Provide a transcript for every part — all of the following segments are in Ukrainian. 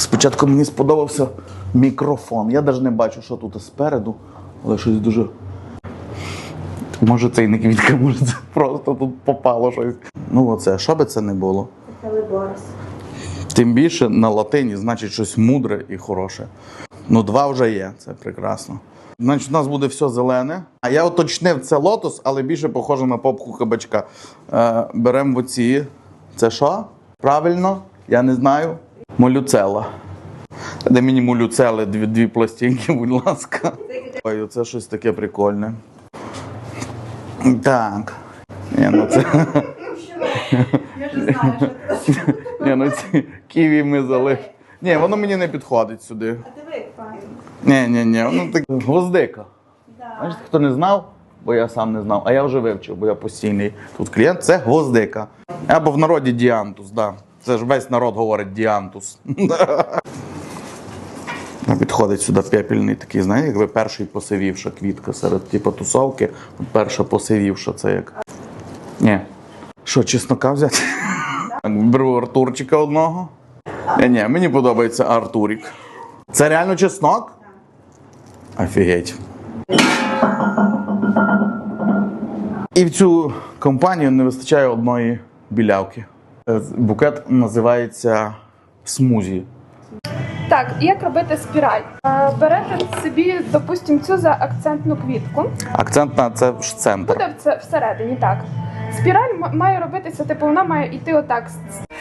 Так, спочатку мені сподобався мікрофон. Я навіть не бачу, що тут спереду, але щось дуже. Може це і не квітка, може це просто тут попало щось. Ну оце, що би це не було. Телеборис. Тим більше на латині значить щось мудре і хороше. Ну, два вже є, це прекрасно. Значить, у нас буде все зелене. А я уточнив, це лотос, але більше похоже на попку кабачка. Е, беремо оці. Це що? Правильно? Я не знаю. Молюцела. Де мені молюцели дві, дві пластинки, будь ласка. Ой, це щось таке прикольне. Так. Ні, ну це. Я ж знаю, що це. Ні, ну ці ківі ми залиш. Ні, воно мені не підходить сюди. А диви, файно. Ні, ні, ні, воно так гвоздика. Знаєш, хто не знав, бо я сам не знав, а я вже вивчив, бо я постійний тут клієнт, це гвоздика. Або в народі діантус, да. Це ж весь народ говорить діантус. Ну, Підходить сюди пепельний такий, знаєте, якби перший посивівша квітка серед типу, тусовки, перша посивівша, це як. Ні. Що, чеснока взяти? Беру Артурчика одного. Ні, ні, мені подобається Артурік. Це реально чеснок? Офігеть. І в цю компанію не вистачає одної білявки. Е, Букет називається смузі. Так, і як робити спіраль? Е, Берете собі, допустимо, цю за акцентну квітку. Акцент на це ж центр. Буде в це всередині, так. Спіраль має робитися, типу, вона має йти отак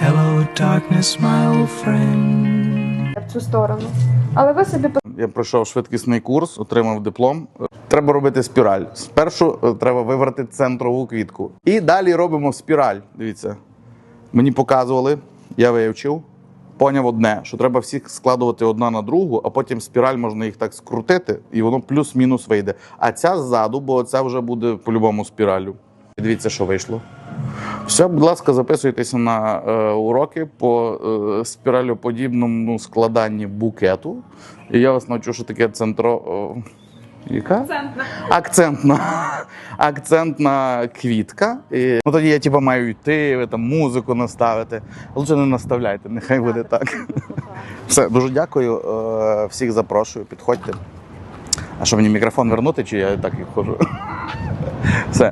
Hello, darkness, my old friend. в цю сторону. Але ви собі Я пройшов швидкісний курс, отримав диплом. Треба робити спіраль. Спершу е, треба вибрати центрову квітку. І далі робимо спіраль. Дивіться. Мені показували, я вивчив. Поняв одне, що треба всіх складувати одна на другу, а потім спіраль можна їх так скрутити, і воно плюс-мінус вийде. А ця ззаду, бо ця вже буде по-любому спіралю. Дивіться, що вийшло. Все, будь ласка, записуйтеся на е, уроки по е, спіралюподібному складанні букету. І я вас навчу, що таке центро. о, яка? акцентна. Акцентна. Акцентна квітка. І, ну, тоді я типу, маю йти, ви там музику наставити. Лучше не наставляйте, нехай буде так. Все, дуже дякую. е, Всіх запрошую, підходьте. А що мені мікрофон вернути, чи я так і ходжу? Все.